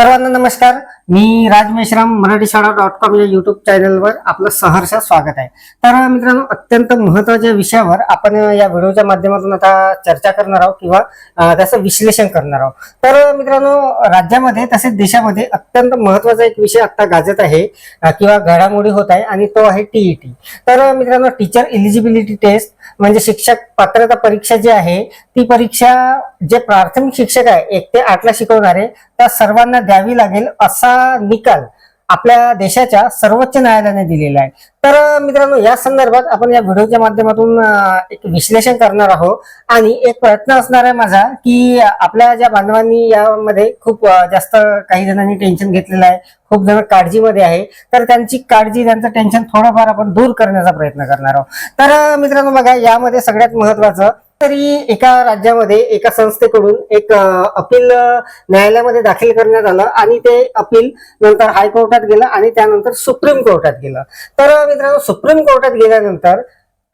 सर्वांना नमस्कार. मी राज मेश्राम मराठी शाळा डॉट कॉम या युट्यूब चॅनलवर आपलं सहर्ष स्वागत आहे. तर मित्रांनो अत्यंत महत्त्वाच्या विषयावर आपण या व्हिडिओच्या माध्यमातून आता चर्चा करणार आहोत किंवा त्याचं विश्लेषण करणार आहोत. तर मित्रांनो राज्यामध्ये तसेच देशामध्ये अत्यंत महत्त्वाचा एक विषय आता गाजत आहे किंवा घडामोडी होत आहे आणि तो आहे टीईटी तर मित्रांनो टीचर एलिजिबिलिटी टेस्ट म्हणजे शिक्षक पात्रता परीक्षा जी आहे ती परीक्षा जे प्राथमिक शिक्षक आहे एक ते आठला शिकवणारे त्या सर्वांना द्यावी लागेल असा निकाल आपल्या देशाच्या सर्वोच्च न्यायालयाने दिलेला आहे. तर मित्रांनो या संदर्भात आपण या व्हिडिओच्या माध्यमातून एक विश्लेषण करणार आहोत. आणि एक प्रयत्न असणार आहे माझा की आपल्या ज्या बांधवांनी यामध्ये खूप जास्त काही जणांनी टेन्शन घेतलेलं आहे खूप जण काळजीमध्ये आहे तर त्यांची काळजी त्यांचं टेन्शन थोडंफार आपण दूर करण्याचा प्रयत्न करणार आहोत. तर मित्रांनो बघा यामध्ये सगळ्यात महत्वाचं तरी एका राज्यामध्ये एका संस्थेकडून एक अपील न्यायालयामध्ये दाखल करण्यात आलं आणि ते अपील नंतर हायकोर्टात गेलं आणि त्यानंतर सुप्रीम कोर्टात गेलं. तर मित्रांनो सुप्रीम कोर्टात गेल्यानंतर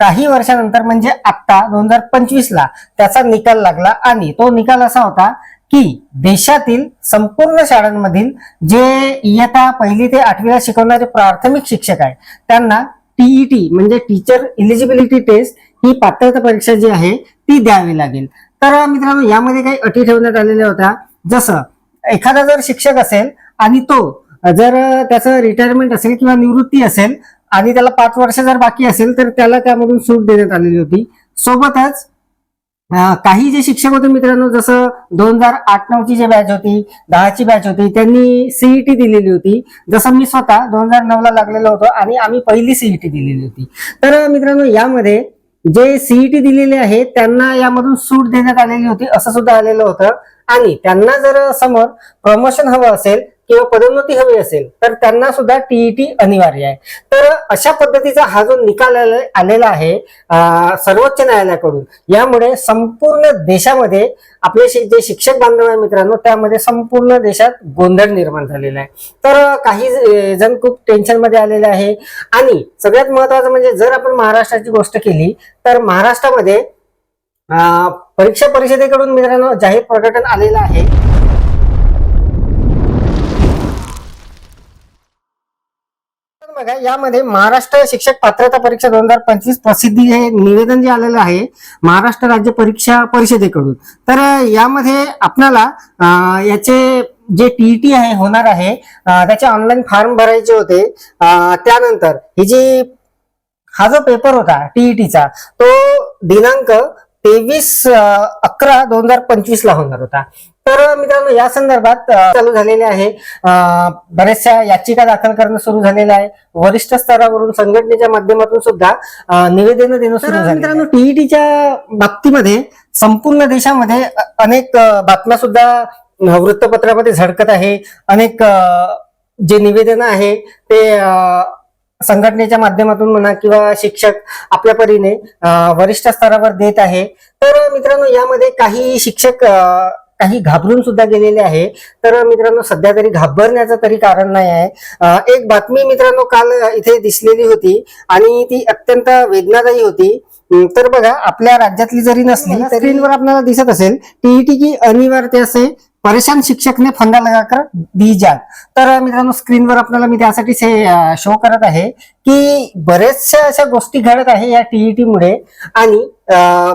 काही वर्षानंतर म्हणजे आता दोन हजार पंचवीस ला त्याचा निकाल लागला आणि तो निकाल असा होता की देशातील संपूर्ण शाळांमधील जे इयत्ता पहिली ते आठवीला शिकवणारे प्राथमिक शिक्षक आहे त्यांना टीईटी म्हणजे टीचर इलिजिबिलिटी टेस्ट ही पात्रता परीक्षा जी आहे ती द्यावी लागेल. तर मित्रांनो यामध्ये काही अटी ठेवण्यात आलेल्या होत्या. जसं एखादा जर शिक्षक असेल आणि तो जर त्याचं रिटायरमेंट असेल किंवा निवृत्ती असेल आणि त्याला पाच वर्ष जर बाकी असेल तर त्याला त्यामधून सूट देण्यात आलेली होती. सोबतच काही जे शिक्षक होते मित्रांनो जसं दोन हजार आठ नऊची जी बॅच होती दहाची बॅच होती त्यांनी सीईटी दिलेली होती. जसं मी स्वतः दोन हजार नऊ ला लागलेलो होतो आणि आम्ही पहिली सीईटी दिलेली होती. तर मित्रांनो यामध्ये जे सीईटी दिलेले आहे त्यांना यामधून सूट देण्यात आलेली होती असं सुद्धा आलेलं होतं. आणि त्यांना जर समोर प्रमोशन हवं असेल किंवा पदोन्नती हवी असेल तर त्यांना सुद्धा टीईटी अनिवार्य आहे. तर अशा पद्धतीचा हा जो निकाल आलेला आहे सर्वोच्च न्यायालयाकडून यामुळे संपूर्ण देशामध्ये आपले जे शिक्षक बांधव आहे मित्रांनो त्यामध्ये संपूर्ण देशात गोंधळ निर्माण झालेला आहे. तर काही जण खूप टेन्शनमध्ये आलेले आहे. आणि सगळ्यात महत्वाचं म्हणजे जर आपण महाराष्ट्राची गोष्ट केली तर महाराष्ट्रामध्ये परीक्षा परिषदेकडून मित्रांनो जाहीर प्रकटन आलेलं आहे. बघा यामध्ये महाराष्ट्र शिक्षक पात्रता परीक्षा दोन हजार पंचवीस प्रसिद्धी हे निवेदन जे आलेलं आहे महाराष्ट्र राज्य परीक्षा परिषदेकडून. तर यामध्ये आपल्याला याचे जे टीईटी आहे होणार आहे त्याचे ऑनलाईन फॉर्म भरायचे होते. त्यानंतर ही जी हा जो पेपर होता टीईटीचा तो दिनांक तेवीस अकरा दोन हजार पंचवीस ला होणार होता. तर मित्रांनो या संदर्भात चालू झालेले आहे. बऱ्याचशा याचिका दाखल करणं सुरू झालेलं आहे. वरिष्ठ स्तरावरून संघटनेच्या माध्यमातून सुद्धा निवेदनं देणं सुरू झालं मित्रांनो टीईटीच्या बाबतीमध्ये संपूर्ण देशामध्ये अनेक बातम्या सुद्धा वृत्तपत्रामध्ये झळकत आहे. अनेक जे निवेदन आहे ते संघटनेच्या माध्यमातून म्हणा किंवा शिक्षक आपल्या परीने वरिष्ठ स्तरावर देत आहे. तर मित्रांनो यामध्ये काही शिक्षक काही घाबरून सुद्धा गेलेले आहे. तर मित्रांनो सध्या तरी घाबरण्याचं तरी कारण नाही आहे. एक बातमी मित्रांनो काल इथे दिसलेली होती आणि ती अत्यंत वेदनादायी होती. तर बघा आपल्या राज्यातली जरी नसली स्क्रीनवर आपल्याला दिसत असेल टीईटी की अनिवार्य से परेशान शिक्षक ने फंदा लगाकर दी जात तर मित्रांनो स्क्रीनवर आपल्याला मी त्यासाठी शो करत आहे की बरेचशा अशा गोष्टी घडत आहे या टीईटी मुळे. आणि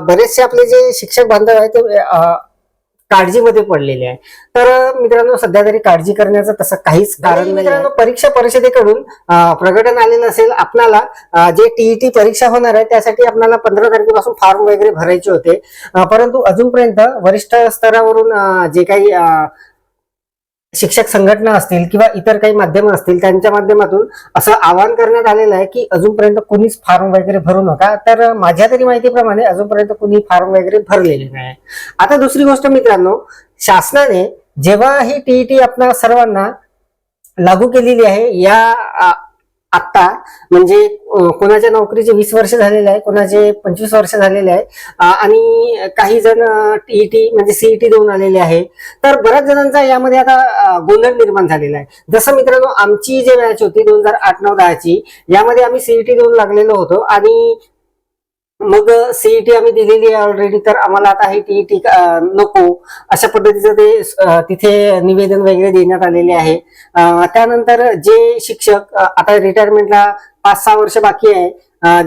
बरेचसे आपले जे शिक्षक बांधव आहेत ते काळजीमध्ये पडलेले आहे. तर मित्रांनो सध्या तरी काळजी करण्याचं तसं काहीच कारण नाही मित्रांनो परीक्षा परिषदेकडून प्रकटन आलेलं असेल आपल्याला अं, जे टीईटी परीक्षा होणार आहे त्यासाठी आपल्याला पंधरा तारखेपासून फॉर्म वगैरे भरायचे होते. परंतु अजूनपर्यंत वरिष्ठ स्तरावरून जे काही शिक्षक संघटना असतील किंवा इतर काही माध्यम असतील त्यांच्या माध्यमातून असं आवाहन करण्यात आलेलं आहे की अजूनपर्यंत कुणीच फॉर्म वगैरे भरू नका. तर माझ्या तरी माहितीप्रमाणे अजूनपर्यंत कुणी फॉर्म वगैरे भरलेले नाही. आता दुसरी गोष्ट मित्रांनो शासनाने जेव्हा ही टीईटी आपण सर्वांना लागू केलेली आहे या आत्ता म्हणजे कोणाच्या नोकरीचे वीस वर्ष झालेले आहे कोणाचे पंचवीस वर्ष झालेले आहे आणि काही जण टीईटी म्हणजे सीईटी देऊन आलेले आहे. तर बऱ्याच जणांचा यामध्ये आता गोंधळ निर्माण झालेला आहे. जसं मित्रांनो आमची जी मॅच होती दोन हजार आठ नऊ दहाची यामध्ये आम्ही सीईटी देऊन लागलेलो होतो आणि मग सीईटी आम्ही दिलेली आहे ऑलरेडी तर आम्हाला आता हे टीईटी नको. अशा पद्धतीचं ते तिथे निवेदन वगैरे देण्यात आलेले आहे. त्यानंतर जे शिक्षक आता रिटायरमेंटला पाच सहा वर्ष बाकी आहे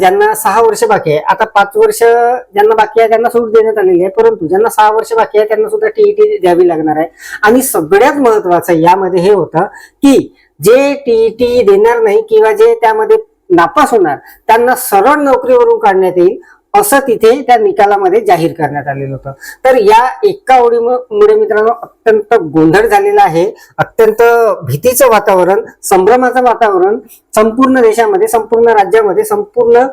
ज्यांना सहा वर्ष बाकी आहे. आता पाच वर्ष ज्यांना बाकी आहे त्यांना सूट देण्यात आलेली आहे परंतु ज्यांना सहा वर्ष बाकी आहे त्यांना सुद्धा टीईटी द्यावी लागणार आहे. आणि सगळ्यात महत्वाचं यामध्ये हे होतं की जे टीईटी देणार नाही किंवा जे त्यामध्ये नापास होणार त्यांना सरळ नोकरीवरून काढण्यात येईल असं तिथे त्या निकालामध्ये जाहीर करण्यात आलेलं होतं. तर या एका ओळीमुळे मित्रांनो अत्यंत गोंधळ झालेला आहे. अत्यंत भीतीचं वातावरण संभ्रमाचं वातावरण संपूर्ण देशामध्ये संपूर्ण राज्यामध्ये संपूर्ण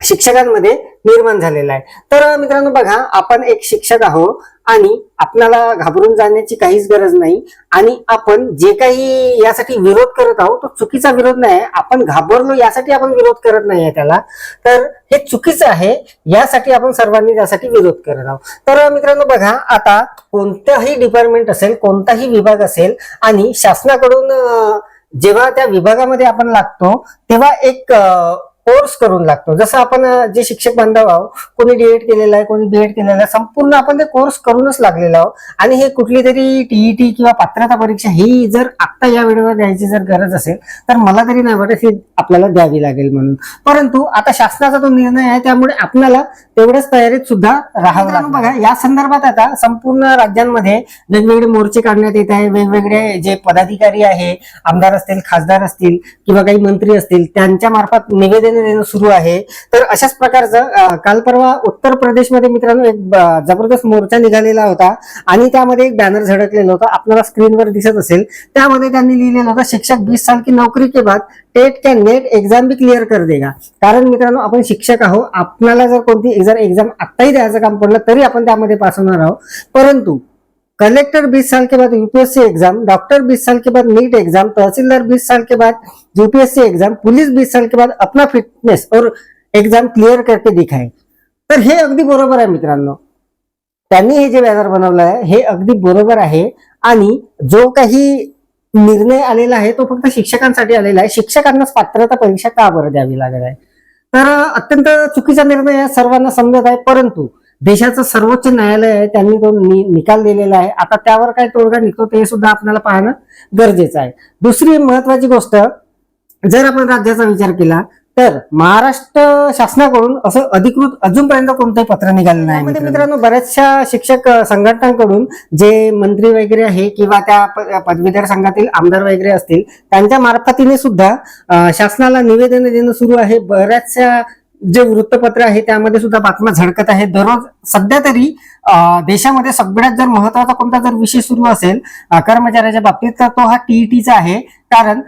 शिक्षकांमध्ये निर्माण झालेला आहे. तर मित्रांनो बघा आपण एक शिक्षक आहोत. आणि आपल्याला घाबरून जाण्याची काहीच गरज नाही. आणि आपण जे काही यासाठी विरोध करत आहोत तो चुकीचा विरोध नाही आहे. आपण घाबरलो यासाठी आपण विरोध करत नाही आहे त्याला. तर हे चुकीचं आहे यासाठी आपण सर्वांनी त्यासाठी विरोध करत आहोत. तर मित्रांनो बघा आता कोणताही डिपार्टमेंट असेल कोणताही विभाग असेल आणि शासनाकडून जेव्हा त्या विभागामध्ये आपण लागतो तेव्हा एक कोर्स करून लागतो. जसं आपण जे शिक्षक बांधव आहोत कोणी डीएड केलेला आहे कोणी बीएड केलेला आहे संपूर्ण आपण ते कोर्स करूनच लागलेलो आहोत. आणि हे कुठली तरी टीईटी किंवा पात्रता परीक्षा ही जर आता या वेळेवर द्यायची जर गरज असेल तर मला तरी नाही वाटत ही आपल्याला द्यावी लागेल म्हणून. परंतु आता शासनाचा तो निर्णय आहे त्यामुळे आपल्याला तेवढ्याच तयारीत सुद्धा राहावं लागतं बघा या संदर्भात आता संपूर्ण राज्यांमध्ये वेगवेगळे मोर्चे काढण्यात येत आहे. वेगवेगळे जे पदाधिकारी आहे आमदार असतील खासदार असतील किंवा काही मंत्री असतील त्यांच्या मार्फत निवेदन देणं सुरू आहे. तर अशाच प्रकारचं काल परवा उत्तर प्रदेशमध्ये मित्रांनो एक जबरदस्त मोर्चा निघालेला होता आणि त्यामध्ये एक बॅनर झडकलेला होतं. आपल्याला स्क्रीनवर दिसत असेल. त्यामध्ये त्यांनी लिहिलेलं होतं शिक्षक बीस साल की नोकरी के बाद टेट कॅन नेट एक्झाम बी क्लिअर कर देगा. कारण मित्रांनो आपण शिक्षक आहोत. आपल्याला जर कोणती जर एक्झाम आत्ताही द्यायचं काम पडलं तरी आपण त्यामध्ये पास होणार आहोत. परंतु कलेक्टर 20 साल के बाद यूपीएससी एग्जाम डॉक्टर 20 साल के बाद नीट एग्जाम तहसीलदार 20 साल के बाद यूपीएससी एग्जाम पुलिस 20 साल के बाद अपना फिटनेस और एग्जाम क्लिअर करके दिखाए। तर हे अगदी बरोबर आहे मित्रांनो. त्यांनी हे जे बॅनर बनवलं आहे हे अगदी बरोबर आहे. आणि जो काही निर्णय आलेला आहे तो फक्त शिक्षकांसाठी आलेला आहे. शिक्षकांनाच पात्रता परीक्षा का बरं द्यावी लागत आहे? तर अत्यंत चुकीचा निर्णय सर्वांना समजत आहे. परंतु देशाचं सर्वोच्च न्यायालय आहे त्यांनी तो नि- निकाल दिलेला आहे आता त्यावर काय तोडगा निघतो ते सुद्धा आपल्याला पाहणं गरजेचं आहे. दुसरी महत्वाची गोष्ट जर आपण राज्याचा विचार केला तर महाराष्ट्र शासनाकडून असं अधिकृत अजूनपर्यंत कोणतंही पत्र निघालं नाही मित्रांनो. बऱ्याचशा शिक्षक संघटनांकडून जे मंत्री वगैरे आहे किंवा त्या पदवीधर संघातील आमदार वगैरे असतील त्यांच्या मार्फतीने सुद्धा शासनाला निवेदन देणं सुरू आहे. बऱ्याचशा जे वृत्तपत्र आहे त्यामध्ये सुद्धा बातम्या झळकत आहे दररोज सध्या तरी देशामध्ये सगळ्यात जर महत्त्वाचा कोणता जर विषय सुरू असेल कर्मचाऱ्याच्या बाबतीत तर तो हा टीईटीचा आहे. कारण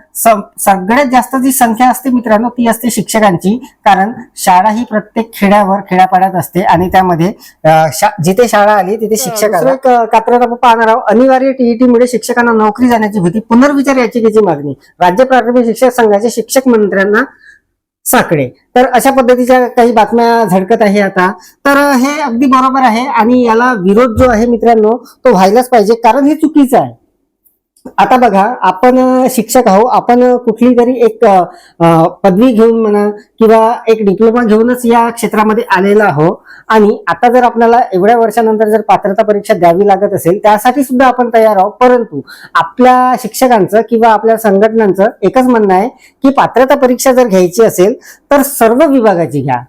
सगळ्यात जास्त जी संख्या असते मित्रांनो ती असते शिक्षकांची. कारण शाळा ही प्रत्येक खेड्यावर खेड्यापाड्यात असते आणि त्यामध्ये शा- जिथे शाळा आली तिथे शिक्षक आपण पाहणार आहोत. अनिवार्य टीईटी मुळे शिक्षकांना नोकरी जाण्याची भीती पुनर्विचार याचिकेची मागणी. राज्य प्राथमिक शिक्षक संघाचे शिक्षक मंत्र्यांना साकडे. तर अशा पद्धतीच्या काही बातम्या झडकत आहे आता. तर हे अगदी बरोबर आहे आणि याला विरोध जो आहे मित्रांनो तो व्हायलाच पाहिजे. कारण हे चुकीचं आहे. आता बघा आपण शिक्षक आहोत आपण कुठली तरी एक पदवी घेऊन म्हणा किंवा एक डिप्लोमा घेऊनच या क्षेत्रामध्ये आलेलो आहो. आणि आता जर आपल्याला एवढ्या वर्षानंतर जर पात्रता परीक्षा द्यावी लागत असेल त्यासाठी सुद्धा आपण तयार आहोत परंतु आपल्या शिक्षकांचं किंवा आपल्या संघटनांचं एकच म्हणणं आहे की पात्रता परीक्षा जर घ्यायची असेल तर सर्व विभागाची घ्या.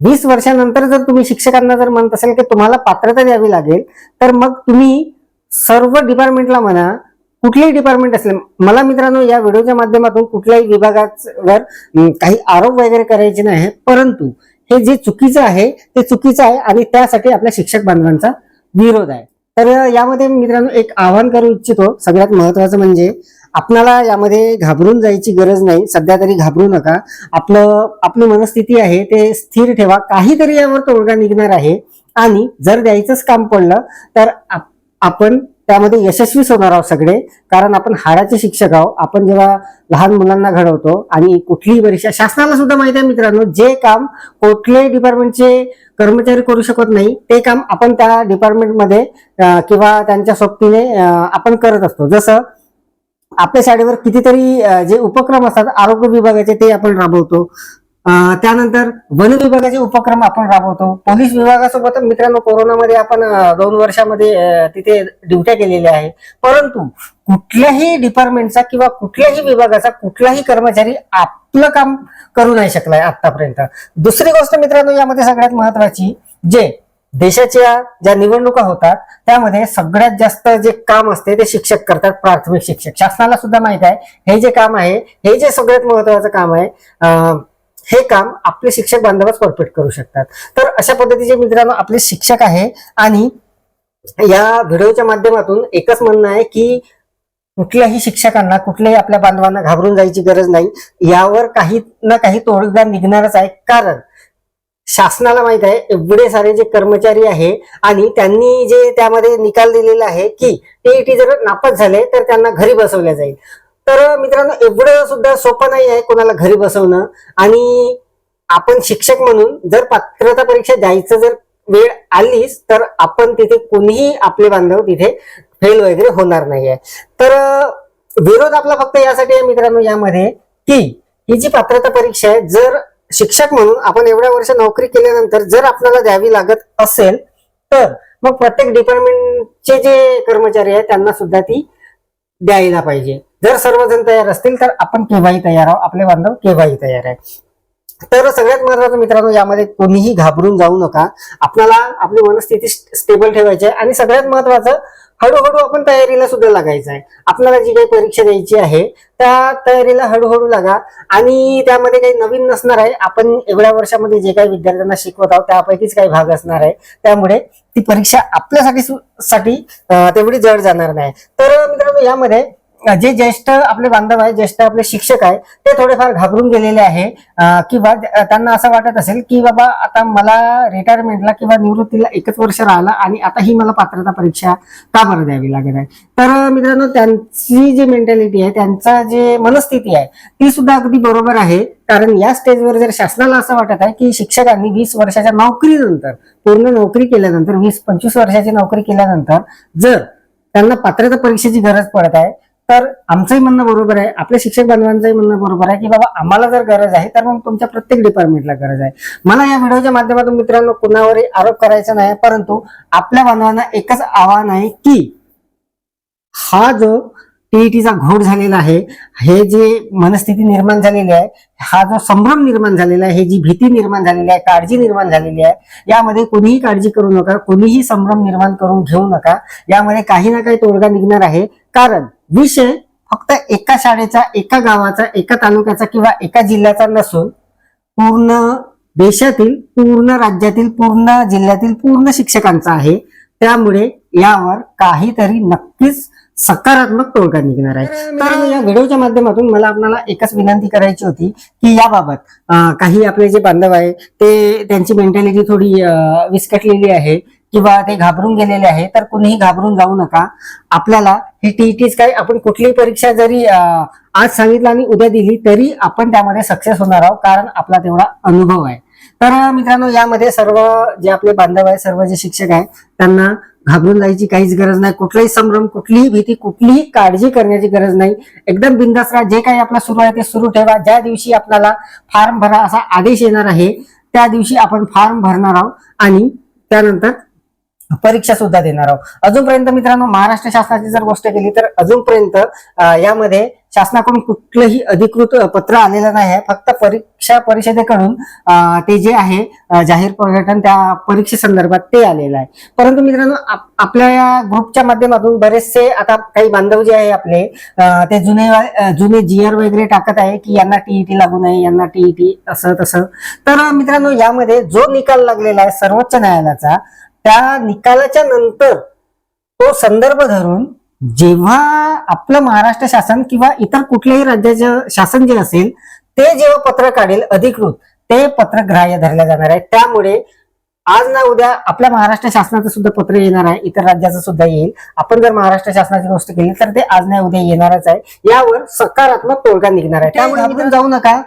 वीस वर्षानंतर जर तुम्ही शिक्षकांना जर म्हणत असेल की तुम्हाला पात्रता द्यावी लागेल तर मग तुम्ही सर्व डिपार्टमेंटला म्हणा कुठलेही डिपार्टमेंट असेल मला मित्रांनो या व्हिडिओच्या माध्यमातून कुठल्याही विभागावर काही आरोप वगैरे करायचे नाही परंतु हे जे चुकीचं आहे ते चुकीचं आहे आणि त्यासाठी आपल्या शिक्षक बांधवांचा विरोध आहे. तर यामध्ये मित्रांनो एक आवाहन करू इच्छितो. सगळ्यात महत्वाचं म्हणजे आपणाला यामध्ये घाबरून जायची गरज नाही. सध्या तरी घाबरू नका. आपलं आपली मनस्थिती आहे ते स्थिर ठेवा. काहीतरी यावर तोडगा निघणार आहे. आणि जर द्यायचंच काम पडलं तर आपण त्यामध्ये यशस्वीच होणार आहोत सगळे. कारण आपण हाडाचे शिक्षक आहोत. आपण जेव्हा लहान मुलांना घडवतो आणि कुठलीही परीक्षा शासनाला सुद्धा माहिती आहे मित्रांनो जे काम कुठल्याही डिपार्टमेंटचे कर्मचारी करू शकत नाही ते काम आपण त्या डिपार्टमेंटमध्ये किंवा त्यांच्या सोबतीने आपण करत असतो. जसं आपल्या शाळेवर कितीतरी जे उपक्रम असतात आरोग्य विभागाचे ते आपण राबवतो. त्यानंतर वन विभागाचे उपक्रम आपण राबवतो. पोलीस विभागासोबत मित्रांनो कोरोनामध्ये आपण दोन वर्षामध्ये तिथे ड्युट्या केलेल्या आहे परंतु कुठल्याही डिपार्टमेंटचा किंवा कुठल्याही विभागाचा कुठलाही कर्मचारी आपलं काम करू नाही शकलाय आतापर्यंत. दुसरी गोष्ट मित्रांनो यामध्ये सगळ्यात महत्वाची जे देशाच्या ज्या निवडणुका होतात त्यामध्ये सगळ्यात जास्त जे काम असते ते शिक्षक करतात प्राथमिक शिक्षक. शासनाला सुद्धा माहीत आहे हे जे काम आहे हे जे सगळ्यात महत्वाचं काम आहे अं, हे काम आपले शिक्षक बांधवच परफेक्ट करू शकतात. तर अशा पद्धतीचे मित्रांनो आपले शिक्षक आहे आणि या व्हिडिओच्या माध्यमातून एकच म्हणणं आहे की कुठल्याही शिक्षकांना कुठल्याही आपल्या बांधवांना घाबरून जायची गरज नाही. यावर काही ना काही तोडगा निघणारच आहे. कारण शासनाला माहीत आहे एवढे सारे जे कर्मचारी आहे आणि त्यांनी जे त्यामध्ये निकाल दिलेला आहे की टीईटी जर नापास झाले तर त्यांना घरी बसवल्या जाईल. तर मित्रांनो एवढं सुद्धा सोपं नाही आहे कोणाला घरी बसवणं. आणि आपण शिक्षक म्हणून जर पात्रता परीक्षा द्यायचं जर वेळ आलीच तर आपण तिथे कोणीही आपले बांधव तिथे फेल वगैरे होणार नाहीये. तर विरोध आपला फक्त यासाठी आहे मित्रांनो यामध्ये की ही जी पात्रता परीक्षा आहे जर शिक्षक म्हणून आपण एवढ्या वर्ष नोकरी केल्यानंतर जर आपल्याला द्यावी लागत असेल तर मग प्रत्येक डिपार्टमेंटचे जे कर्मचारी आहेत त्यांना सुद्धा ती द्यायला पाहिजे. जर सर्वजण तयार असतील तर आपण केव्हाही तयार आहोत. आपले बांधव केव्हाही तयार आहे तर सगळ्यात महत्वाचं मित्रांनो यामध्ये कोणीही घाबरून जाऊ नका. आपल्याला आपली मनस्थिती स्टेबल ठेवायची आहे. आणि सगळ्यात महत्वाचं हळूहळू आपण तयारीला सुद्धा लागायचं आहे. आपल्याला जी काही परीक्षा द्यायची आहे त्या तयारीला हळूहळू लागा. आणि त्यामध्ये काही नवीन नसणार आहे. आपण एवढ्या वर्षामध्ये जे काही विद्यार्थ्यांना शिकवत आहोत त्यापैकीच काही भाग असणार आहे. त्यामुळे ती परीक्षा आपल्यासाठी सु- साठी तेवढी जड जाणार नाही. तर मित्रांनो यामध्ये जे ज्येष्ठ आपले बांधव आहे ज्येष्ठ आपले शिक्षक आहे ते थोडेफार घाबरून गेलेले आहे. किंवा त्यांना असं वाटत असेल की बाबा आता मला रिटायरमेंटला किंवा निवृत्तीला एकच वर्ष राहिला आणि आता ही मला पात्रता परीक्षा का बरं द्यावी लागत आहे? तर मित्रांनो त्यांची जी मेंटॅलिटी आहे त्यांचा जे मनस्थिती आहे ती सुद्धा अगदी बरोबर आहे. कारण या स्टेजवर जर शासनाला असं वाटत आहे की शिक्षकांनी वीस वर्षाच्या नोकरीनंतर पूर्ण नोकरी केल्यानंतर वीस पंचवीस वर्षाची नोकरी केल्यानंतर जर त्यांना पात्रता परीक्षेची गरज पडत आहे तर आमचंही म्हणणं बरोबर आहे आपल्या शिक्षक बांधवांचंही म्हणणं बरोबर आहे की बाबा आम्हाला जर गरज आहे तर मग तुमच्या प्रत्येक डिपार्टमेंटला गरज आहे. मला या व्हिडिओच्या माध्यमातून मित्रांनो कुणावरही आरोप करायचा नाही परंतु आपल्या बांधवांना एकच आव्हान आहे की हा जो टीईटीचा घोड झालेला आहे हे जे मनस्थिती निर्माण झालेली आहे हा जो संभ्रम निर्माण झालेला आहे हे जी भीती निर्माण झालेली आहे काळजी निर्माण झालेली आहे यामध्ये कोणीही काळजी करू नका कोणीही संभ्रम निर्माण करून घेऊ नका. यामध्ये काही ना काही तोडगा निघणार आहे. कारण विषय फक्त एका शाळेचा एका गावाचा एका तालुक्याचा किंवा एका जिल्ह्याचा नसून पूर्ण देशातील पूर्ण राज्यातील पूर्ण जिल्ह्यातील पूर्ण शिक्षकांचा आहे. त्यामुळे यावर काहीतरी नक्कीच सकारात्मक तोडगा निघणार आहे. तर या व्हिडिओच्या माध्यमातून मला आपल्याला एकच विनंती करायची होती की याबाबत काही आपले जे बांधव आहे ते त्यांची मेंटॅलिटी थोडी विस्कटलेली आहे. किंवा ते घाबरून गेलेले आहे तर कुणीही घाबरून जाऊ नका. आपल्याला ही टीईटीच काय आपण कुठलीही परीक्षा जरी आज सांगितलं आणि उद्या दिली तरी आपण त्यामध्ये सक्सेस होणार आहोत कारण आपला तेवढा अनुभव आहे. तर मित्रांनो यामध्ये सर्व जे आपले बांधव आहे सर्व जे शिक्षक आहे त्यांना घाबरून जायची काहीच गरज नाही. कुठलाही संभ्रम कुठलीही भीती कुठलीही काळजी करण्याची गरज नाही. एकदम बिंदास राहा. जे काही आपलं सुरू आहे ते सुरू ठेवा. ज्या दिवशी आपल्याला फॉर्म भरा असा आदेश येणार आहे त्या दिवशी आपण फॉर्म भरणार आहोत आणि त्यानंतर परीक्षा सुद्धा देणार आहोत. अजूनपर्यंत मित्रांनो महाराष्ट्र शासनाची जर गोष्ट केली तर अजूनपर्यंत यामध्ये शासनाकडून कुठलंही अधिकृत पत्र आलेलं नाही आहे. फक्त परीक्षा परिषदेकडून ते जे आहे जाहीर प्रकटन त्या परीक्षेसंदर्भात ते आलेलं आहे. परंतु मित्रांनो आप- आपल्या या ग्रुपच्या माध्यमातून बरेचसे आता काही बांधव जे आहे आपले ते जुने जुने जीआर वगैरे टाकत आहे की यांना टीईटी लागू नये यांना टीईटी असं तसं. तर मित्रांनो यामध्ये जो निकाल लागलेला आहे सर्वोच्च न्यायालयाचा त्या निकालाच्या नंतर तो संदर्भ धरून जेव्हा आपलं महाराष्ट्र शासन किंवा इतर कुठल्याही राज्याचं शासन जे असेल ते जेव्हा पत्र काढेल अधिकृत ते पत्र ग्राह्य धरले जाणार आहे. त्यामुळे आज ना उद्या आपल्या महाराष्ट्र शासनाचं सुद्धा पत्र येणार आहे इतर राज्याचं सुद्धा येईल. आपण जर महाराष्ट्र शासनाची गोष्ट केली तर ते आज ना उद्या येणारच आहे. यावर सकारात्मक तोडगा निघणार आहे. त्यामुळे जाऊ नका.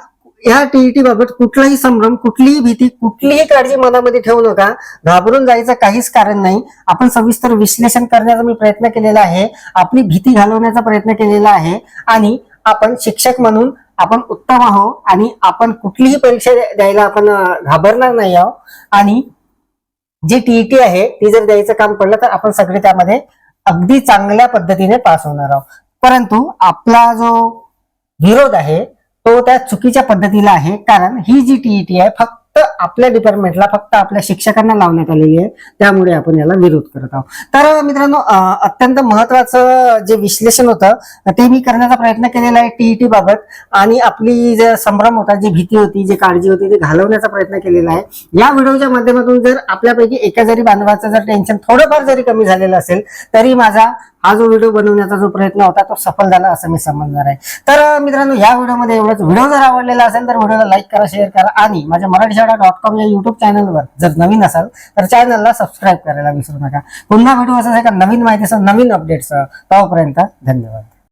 या टीईटी बाबत कुठलाही संभ्रम कुठलीही भीती कुठलीही काळजी मनामध्ये ठेवू नका. घाबरून जायचं काहीच कारण नाही. आपण सविस्तर विश्लेषण करण्याचा मी प्रयत्न केलेला आहे. आपली भीती घालवण्याचा प्रयत्न केलेला आहे. आणि आपण शिक्षक म्हणून आपण उत्तम आहो आणि आपण कुठलीही परीक्षा द्यायला आपण घाबरणार नाही आहो. आणि जी टीईटी आहे ती जर द्यायचं काम पडलं तर आपण सगळे त्यामध्ये अगदी चांगल्या पद्धतीने पास होणार आहोत. परंतु आपला जो विरोध आहे तो त्या चुकीच्या पद्धतीला आहे. कारण ही जी टीईटी आहे फक्त आपल्या डिपार्टमेंटला फक्त आपल्या शिक्षकांना लावण्यात आलेली आहे. त्यामुळे आपण याला विरोध करत आहोत. तर मित्रांनो अत्यंत महत्वाचं जे विश्लेषण होतं ते मी करण्याचा प्रयत्न केलेला आहे टीईटी बाबत. आणि आपली जे संभ्रम होता जी भीती होती जी काळजी होती ती घालवण्याचा प्रयत्न केलेला आहे. या व्हिडिओच्या माध्यमातून जर आपल्यापैकी एका जरी बांधवाचं जर टेन्शन थोडंफार जरी कमी झालेलं असेल तरी माझा हा जो व्हिडिओ बनवण्याचा जो प्रयत्न होता तो सफल झाला असं मी समजणार आहे. तर मित्रांनो या व्हिडिओमध्ये एवढंच. व्हिडिओ जर आवडलेला असेल तर व्हिडिओला लाईक करा शेअर करा. आणि माझ्या मराठी शाळा डॉट कॉम या युट्यूब चॅनलवर जर नवीन असाल तर चॅनलला सबस्क्राईब करायला विसरू नका. पुन्हा भेटू असं एका नवीन माहितीसह नवीन अपडेट्ससह तोपर्यंत धन्यवाद.